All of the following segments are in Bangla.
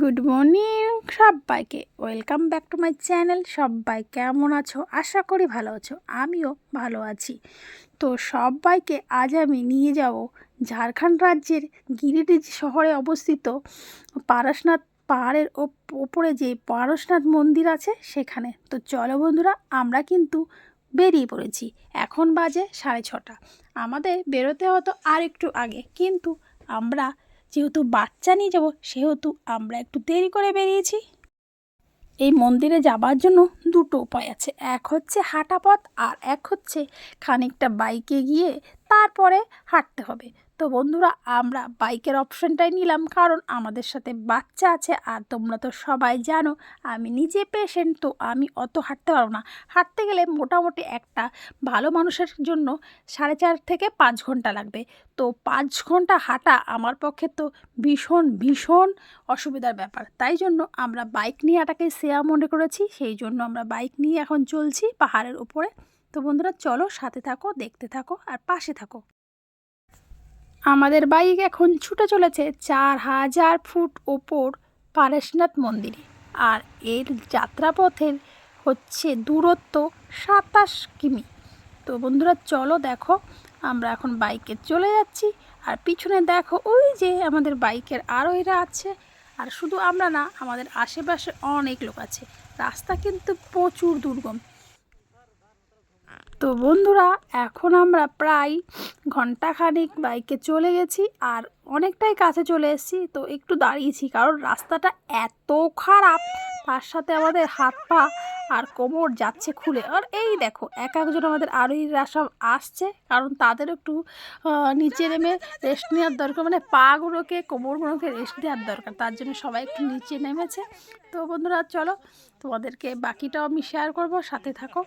গুড মর্নিং সবাইকে। Welcome back to my channel. সবাই কেমন আছো? আশা করি ভালো আছো। আমিও ভালো আছি। তো সবাইকে আজ আমি নিয়ে যাব ঝাড়খণ্ড রাজ্যের গিরিডিহ শহরে অবস্থিত পারসনাথ পাহাড়ের ওপ- ওপরে যে পারসনাথ মন্দির আছে সেখানে। তো চলো বন্ধুরা, আমরা কিন্তু বেরিয়ে পড়েছি। এখন বাজে সাড়ে ছটা। আমাদের বেরোতে হতো আর একটু আগে। কিন্তু আমরা যেহেতু বাচ্চা নিয়ে যাব, সেহেতু আমরা একটু দেরি করে বেরিয়েছি। এই মন্দিরে যাবার জন্য দুটো উপায় আছে। এক হচ্ছে হাঁটা পথ আর এক হচ্ছে খানিকটা বাইকে গিয়ে তারপরে হাঁটতে হবে। তো বন্ধুরা, আমরা বাইকের অপশনটাই নিলাম, কারণ আমাদের সাথে বাচ্চা আছে আর তোমরা তো সবাই জানো, আমি নিজে পেশেন্ট তো আমি অত হাঁটতে পারব না। হাঁটতে গেলে মোটামুটি একটা ভালো মানুষের জন্য সাড়ে চার থেকে পাঁচ ঘণ্টা লাগবে। তো পাঁচ ঘণ্টা হাঁটা আমার পক্ষে তো ভীষণ ভীষণ অসুবিধার ব্যাপার। তাই জন্য আমরা বাইক নিয়ে হাঁটাকে সেয়া মনে করেছি, সেই জন্য আমরা বাইক নিয়ে এখন চলছি পাহাড়ের উপরে। তো বন্ধুরা, চলো সাথে থাকো, দেখতে থাকো আর পাশে থাকো। আমাদের বাইক এখন ছুটে চলেছে চার হাজার ফুট ওপর পারেশনাথ মন্দিরে। আর এর যাত্রাপথের হচ্ছে দূরত্ব সাতাশ কিমি। তো বন্ধুরা, চলো দেখো, আমরা এখন বাইকে চলে যাচ্ছি। আর পিছনে দেখো, ওই যে আমাদের বাইকের আরোহীরা আছে। আর শুধু আমরা না, আমাদের আশেপাশে অনেক লোক আছে। রাস্তা কিন্তু প্রচুর দুর্গম। তো বন্ধুরা, এখন আমরা প্রায় ঘন্টাখানিক বাইকে চলে গেছি আর অনেকটাই কাছে চলে এসেছি। তো একটু দাঁড়িয়েছি, কারণ রাস্তাটা এত খারাপ, তার সাথে আমাদের হাত পা আর কোমর যাচ্ছে খুলে। আর এই দেখো, এক একজন আমাদের আরোহীরা সব আসছে, কারণ তাদের একটু নিচে নেমে রেস্ট নেওয়ার দরকার। মানে পাগুলোকে, কোমরগুলোকে রেস্ট দেওয়ার দরকার, তার জন্য সবাই একটু নিচে নেমেছে। তো বন্ধুরা, চলো তোমাদেরকে বাকিটাও আমি শেয়ার করব, সাথে থাকো।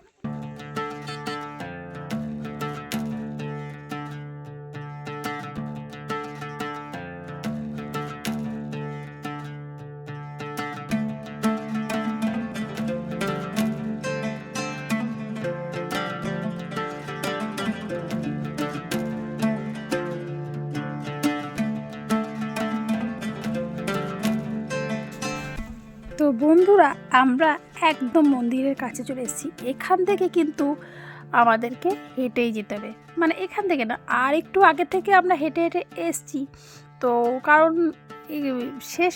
বন্ধুরা, আমরা একদম মন্দিরের কাছে চলে এসেছি। এখান থেকে কিন্তু আমাদেরকে হেঁটেই যেতে হবে। মানে এখান থেকে না, আর একটু আগে থেকে আমরা হেঁটে হেঁটে এসছি। তো কারণ শেষ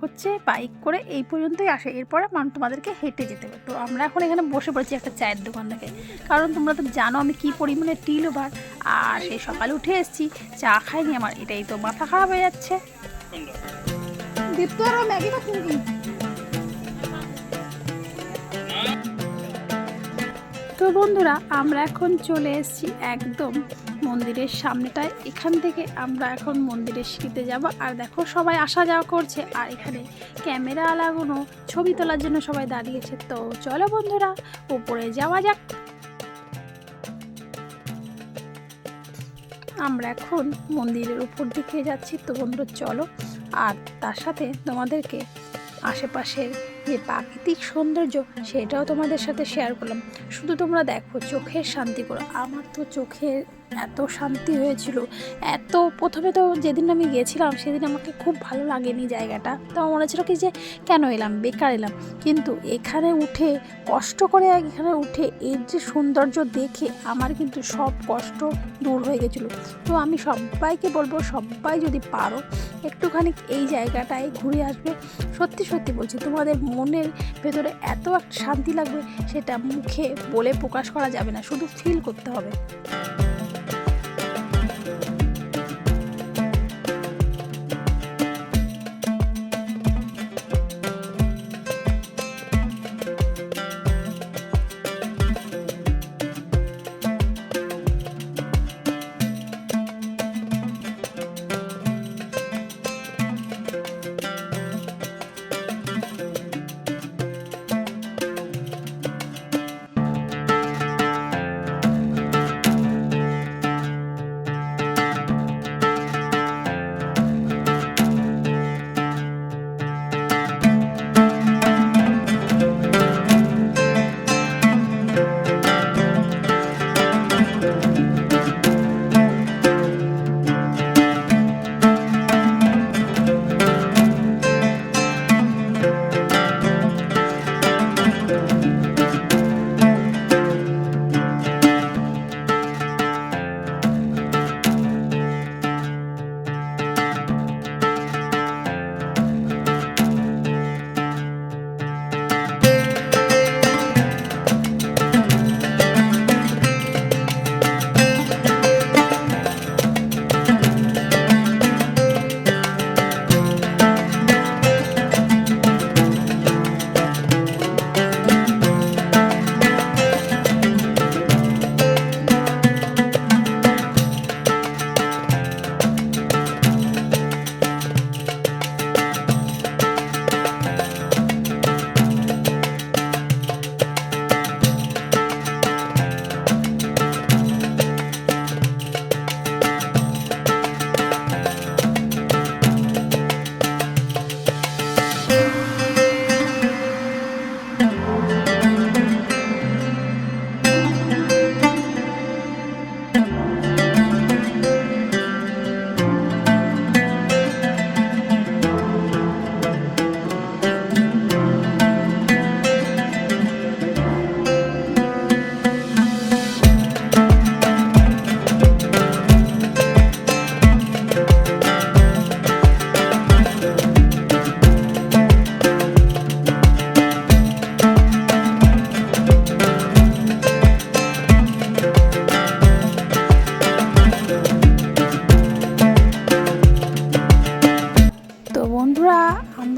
হচ্ছে বাইক করে এই পর্যন্তই আসে। এরপরে তোমাদেরকে হেঁটে যেতে হবে। তো আমরা এখন এখানে বসে পড়েছি একটা চায়ের দোকান থেকে। কারণ তোমরা তো জানো আমি কী পরিমাণে টি লোভার আর সেই সকালে উঠে এসেছি, চা খাইনি আমার। এটাই তো মাথা খারাপ হয়ে যাচ্ছে। দীপ্ত আর ম্যাগি তো বন্ধুরা, আমরা এখন চলে এসেছি একদম মন্দিরের সামনেটায়। এখান থেকে আমরা এখন মন্দিরের সিঁড়িতে যাব। আর দেখো, সবাই আসা যাওয়া করছে। আর এখানে ক্যামেরা লাগানো, ছবি তোলার জন্য সবাই দাঁড়িয়েছে। তো চলো বন্ধুরা, উপরে যাওয়া যাক। আমরা এখন মন্দিরের উপর দিকে যাচ্ছি। তো বন্ধুরা চলো। আর তার সাথে তোমাদেরকে আশেপাশের যে প্রাকৃতিক সৌন্দর্য সেটাও তোমাদের সাথে শেয়ার করলাম। শুধু তোমরা দেখো, চোখের শান্তি করো। আমার তো চোখের এত শান্তি হয়েছিল। এত প্রথমে তো যেদিন আমি গেছিলাম, সেদিন আমাকে খুব ভালো লাগেনি জায়গাটা। তো আমার মনে ছিল কি যে, কেন এলাম? বেকার এলাম। কিন্তু এখানে উঠে, কষ্ট করে এখানে উঠে, এর যে সৌন্দর্য দেখে আমার কিন্তু সব কষ্ট দূর হয়ে গেছিল। তো আমি সবাইকে বলব, সবাই যদি পারো, একটুখানি এই জায়গাটায় ঘুরে আসবে। সত্যি সত্যি বলছি, তোমাদের মনের ভেতরে এত একটা শান্তি লাগবে, সেটা মুখে বলে প্রকাশ করা যাবে না, শুধু ফিল করতে হবে।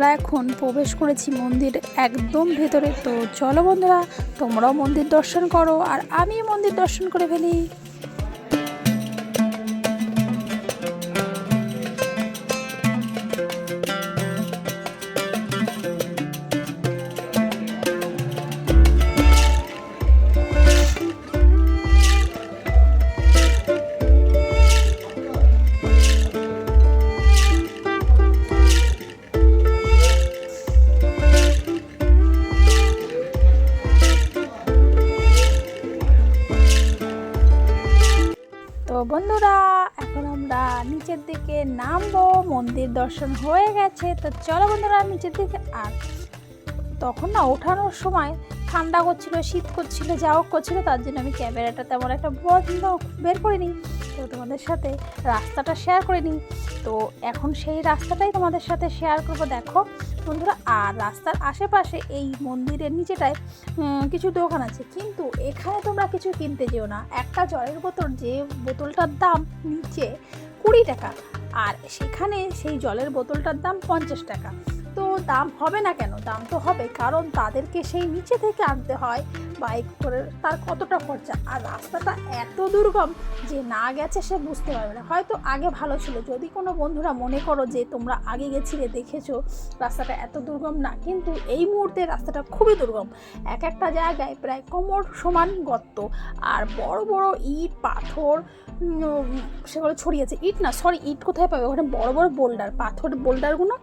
আমরা এখন প্রবেশ করেছি মন্দির একদম ভেতরে। তো চলো বন্ধুরা, তোমরাও মন্দির দর্শন করো আর আমি মন্দির দর্শন করে ফেলি। দর্শন হয়ে গেছে। তো চলো বন্ধুরা নিচের দিকে আর তখন না ওঠানোর সময় ঠান্ডা করছিল, শীত করছিল, যা হোক করছিল, তার জন্য আমি ক্যামেরাটা তেমন একটা বন্ধ বের করিনি। তো তোমাদের সাথে রাস্তাটা শেয়ার করে নিই তো এখন সেই রাস্তাটাই তোমাদের সাথে শেয়ার করব। দেখো বন্ধুরা, আর রাস্তার আশেপাশে এই মন্দিরের নিচেটায় কিছু দোকান আছে। কিন্তু এখানে তোমরা কিছু কিনতে যেও না। একটা জলের বোতল, যে বোতলটার দাম নিচে কুড়ি টাকা। আর সেখানে সেই জলের বোতলটার দাম পঞ্চাশ টাকা। তো দাম হবে না কেন? দাম তো হবে, কারণ তাদেরকে সেই নিচে থেকে আনতে হয় বাইক করে। তার কতটা খরচা? আর রাস্তাটা এত দুর্গম যে না গেছে সে বুঝতে পারবে না। হয়তো আগে ভালো ছিল। যদি কোনো বন্ধুরা মনে করো যে তোমরা আগে গেছিলে, দেখেছ রাস্তাটা এত দুর্গম না, কিন্তু এই মুহূর্তে রাস্তাটা খুবই দুর্গম। এক একটা জায়গায় প্রায় কোমর সমান গর্ত। আর বড় বড় ইট, পাথর সেগুলো ছড়িয়েছে ইট না সরি ইট কোথায় পাবে? ওখানে বড় বড় বোল্ডার পাথর বোল্ডারগুলো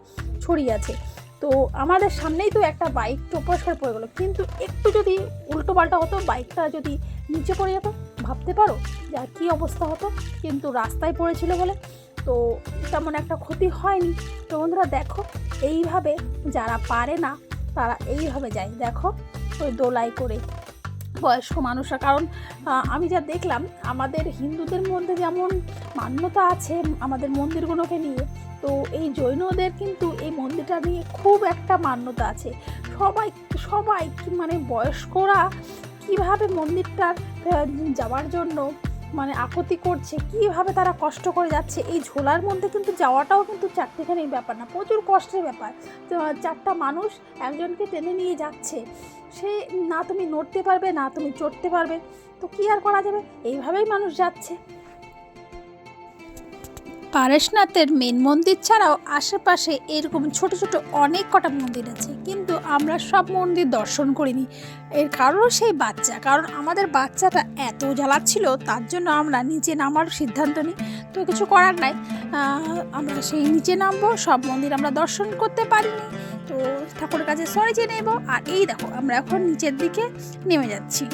ছড়িয়ে আছে। তো আমাদের সামনেই তো একটা বাইক টোপস করে পড়ে গেলো। কিন্তু একটু যদি উল্টো পাল্টা হতো বাইকটা যদি নিচে পড়ে যেত, ভাবতে পারো যে আর কী অবস্থা হতো। কিন্তু রাস্তায় পড়েছিল বলে তো তেমন একটা ক্ষতি হয়নি। তো বন্ধুরা দেখো, এইভাবে যারা পারে না, তারা এইভাবে যায়। দেখো, ওই দোলাই করে বয়স্ক মানুষরা। কারণ আমি যা দেখলাম, আমাদের হিন্দুদের মধ্যে যেমন মান্যতা আছে, আমাদের মন্দিরগুলোকে নিয়ে তো এই জৈনদের কিন্তু এই মন্দিরটা নিয়ে খুব একটা মান্যতা আছে। সবাই সবাই মানে বয়স্করা কীভাবে মন্দিরটার আহ, যাওয়ার জন্য মানে আপত্তি করছে কীভাবে তারা কষ্ট করে যাচ্ছে এই ঝোলার মধ্যে কিন্তু যাওয়াটাও কিন্তু চারটিখানি ব্যাপার না প্রচুর কষ্টের ব্যাপার। চারটা মানুষ একজনকে টেনে নিয়ে যাচ্ছে। সে না তুমি নড়তে পারবে না তুমি চড়তে পারবে। তো কি আর করা যাবে? এইভাবেই মানুষ যাচ্ছে। পারেশনাথের মেন মন্দির ছাড়াও আশেপাশে এরকম ছোট ছোট অনেক কটা মন্দির আছে। কিন্তু আমরা সব মন্দির দর্শন করিনি। এর কারণও সেই বাচ্চা। কারণ আমাদের বাচ্চাটা এত জ্বালাচ্ছিল তার জন্য আমরা নিচে নামার সিদ্ধান্ত নিই। তো কিছু করার নাই। আমরা সেই নিচে নামবো, সব মন্দির আমরা দর্শন করতে পারিনি। তো ঠাকুরের কাছে সরে চেয়ে নেব। আর এই দেখো, আমরা এখন নিচের দিকে নেমে যাচ্ছি।